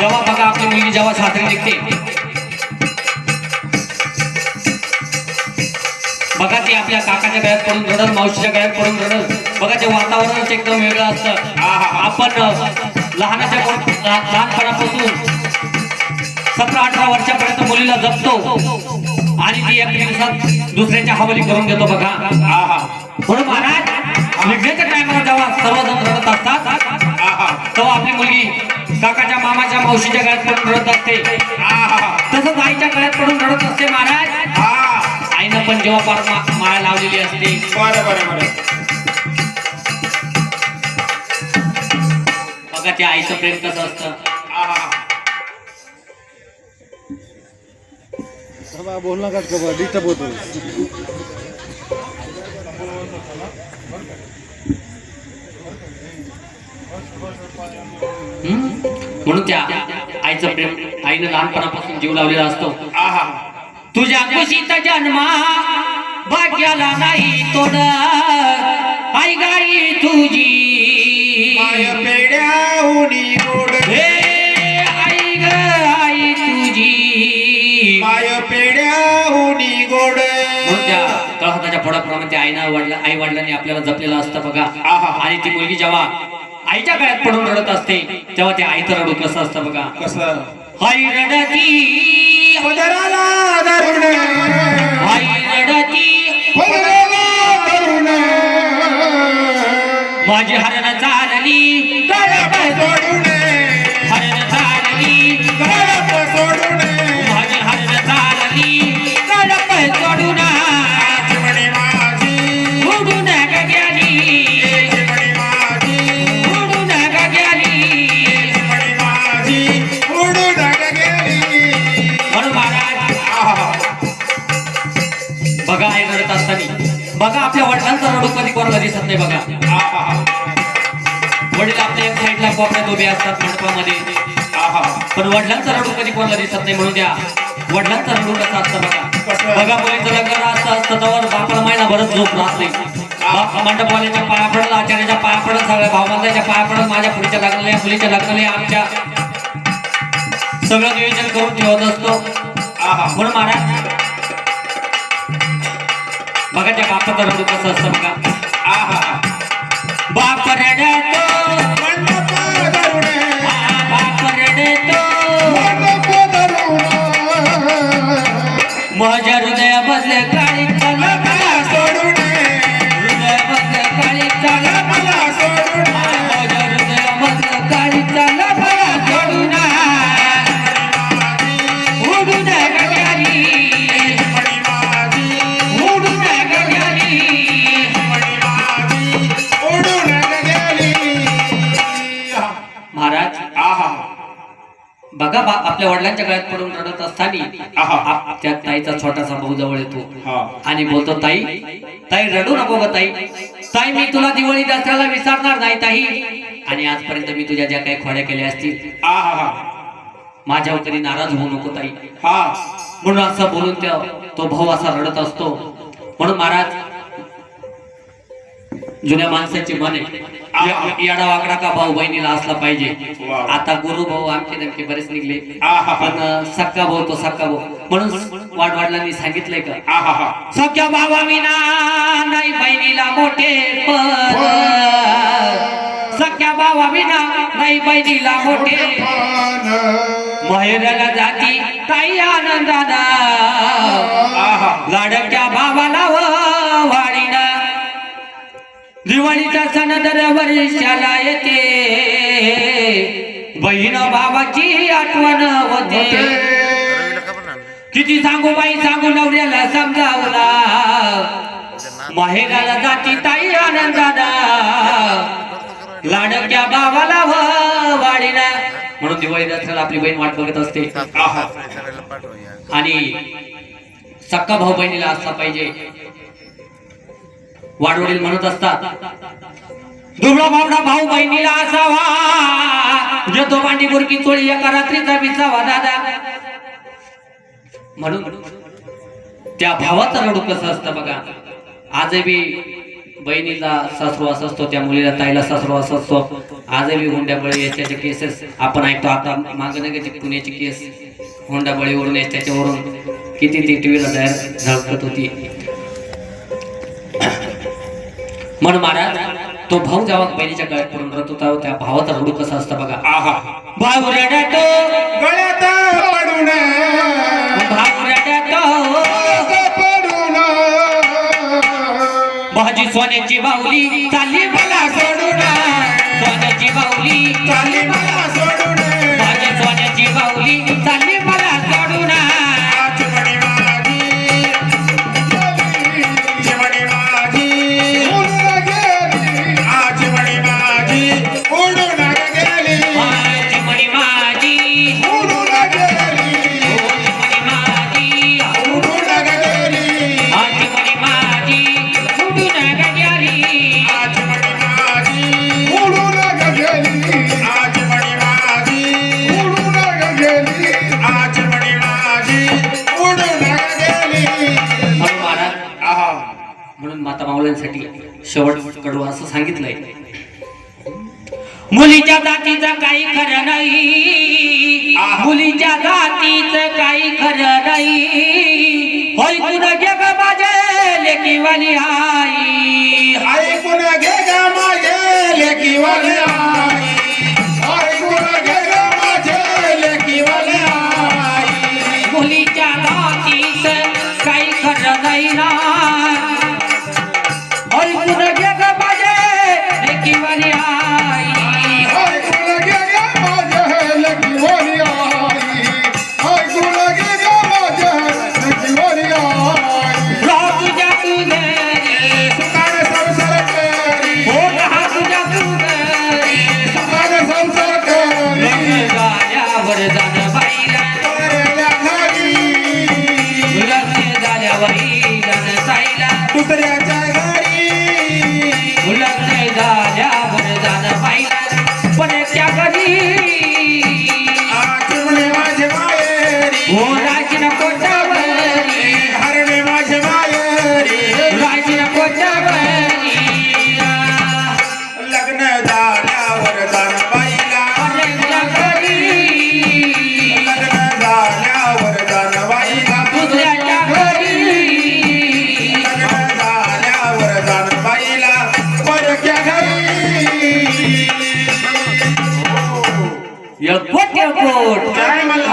जेव्हा बघा आपली मुलगी जेव्हा सासरी निघते. बघा ती आपल्या काकाच्या गळ्यात पडून रडल मावशीच्या गळ्यात पडून रडल. बघा ते वातावरणच एकदम वेगळं असतं. आपण लहानाच्या लहानपणापासून सतरा अठरा वर्षापर्यंत मुलीला जपतो आणि ती एक दिवसात दुसऱ्याच्या हवाली करून देतो बघा. म्हणून महाराज निघण्याच्या टायमाला जेव्हा सर्वजण रडत असतात तेव्हा आपली मुलगी काकाच्या मामाच्या मावशीच्या गळ्यात पडून रडत असते. तसंच आईच्या गळ्यात पडून रडत असते महाराज. आईनं पण जेव्हा पार मा- माळा लावलेली असते. बरं बरं बरं. त्या आईचं प्रेम कसं असतं? बोल नका डिस्टर्ब होतो? म्हणून त्या आईचं प्रेम आईनं लहानपणापासून जीव लावलेला असतो. आहा. तुझ्या कुशीत जन्मा भाग्याला नाही तोड. आई गाई तुझी. माय पेड्याहुनी गोड हे आई ग आई तुझी. माय पेड्याहुनी गोड त्या फळाप्रमाणे त्या आईनं वडला आई वडिलांनी आपल्याला जपलेलं असतं बघा. आहा. आणि ती मुलगी जेव्हा आईच्या गळ्यात पडून रडत असते तेव्हा त्या आईचं रडू कसं असतं बघा. कसं? आई रडती. आई रडती. माझी साईडला कोपऱ्यात उभे असतात मंडपामध्ये पण वडिलांचा रडू कधी कोणाला दिसत नाही म्हणून द्या. वडिलांचा रडू कसं असतं बघा. बघा मुलीचं लग्न असतं असतं तर बापाला महिनाभरच झोप राहत नाही. बाप मंडपवाल्याच्या पाया पडत आचार्याच्या पाया पडत सगळ्या भावबंदाच्या पाया पडत माझ्या पुढच्या लग्नाला या मुलीच्या लग्नाला आमच्या. सगळं नियोजन करून ठेवत असतो. म्हणून महाराज बघा त्या बापाचं रडू कसं असतं बघा. आहा बाप रडतो बघा बा आपल्या वडिलांच्या गळ्यात पडून रडत असताना आहा. आप- त्या ताईचा छोटासा भाऊ जवळ येतो. हा. आणि बोलतो ताई ताई रडू नको ग ताई. ताई मी तुला दिवाळी दसऱ्याला विसरणार नाही ताई. आणि आजपर्यंत मी तुझ्या ज्या काही खोड्या केल्या असतील आहा. माझ्यावर कधी नाराज होऊ नको ताई. हा. म्हणून असं बोलून त्या तो भाऊ असा रडत असतो. म्हणून महाराज जुन्या माणसाची य- येडा वाकडा का भाऊ बहिणीला असला पाहिजे. आता गुरु भाऊ आमचे नेमके बरेच निघले. पण सक्का भाऊ तो सक्का भाऊ. म्हणून वाडवाडलांनी सांगितलंय का? सख्या भावा विना नाही बहिणीला मोठे पण सख्या भावा विना नाही बहिणीला मोठे माहेराला जाती ताई आनंदाना. लाडक्या भावाला वाडीना. दिवाळीचा सण दर वर्षाला येते. बहीण भावाची आठवण होते. किती सांगू बाई सांगू नवऱ्याला समजावला. माहेराला जाती ताई आनंदाना लाडक्या भावाला व वाडीना म्हणून दिवाळी दसऱ्याला आपली बहीण वाट बघत असते. आणि सक्का भाऊ बहिणीला असला पाहिजे. वाडवडील म्हणत असतात. दुबळा बावडा भाऊ बहिणीला असावा. जो तो मांडी बुरकी चोळी एका रात्रीचा विसावा दादा. म्हणून त्या भावाचं रडू कसं असतं बघा. आजही बहिणीला असं असतो त्या मुलीला ताईला सासरवास असतो. आजही हुंड्याबळी याच्याचे केसेस आपण ऐकतो. आता मागं नाही पुण्याची केस हुंडाबळीवरून याच्यावरून किती ती टीव्हीला तयार झळकत होती. म्हणून महाराज तो भाऊ जेव्हा बहिणीच्या गळ्यात पडून रडत होता त्या भावाचा रडू कसा असता बघा. आहा. भाऊ रडतो गळ्यात पडून. भाऊ रडतो पडून. भाजी सोन्याची बाहुली चालली शेवट कडू असं सांगितलंय. मुलीच्या जातीचं काही खरं नाही. मुलीच्या जातीचं काही खरं नाही. होय तुझं जग माझे लेकीवाली आई. ऐकून घे ग माझे लेकीवाले आई. ¡Por Carmen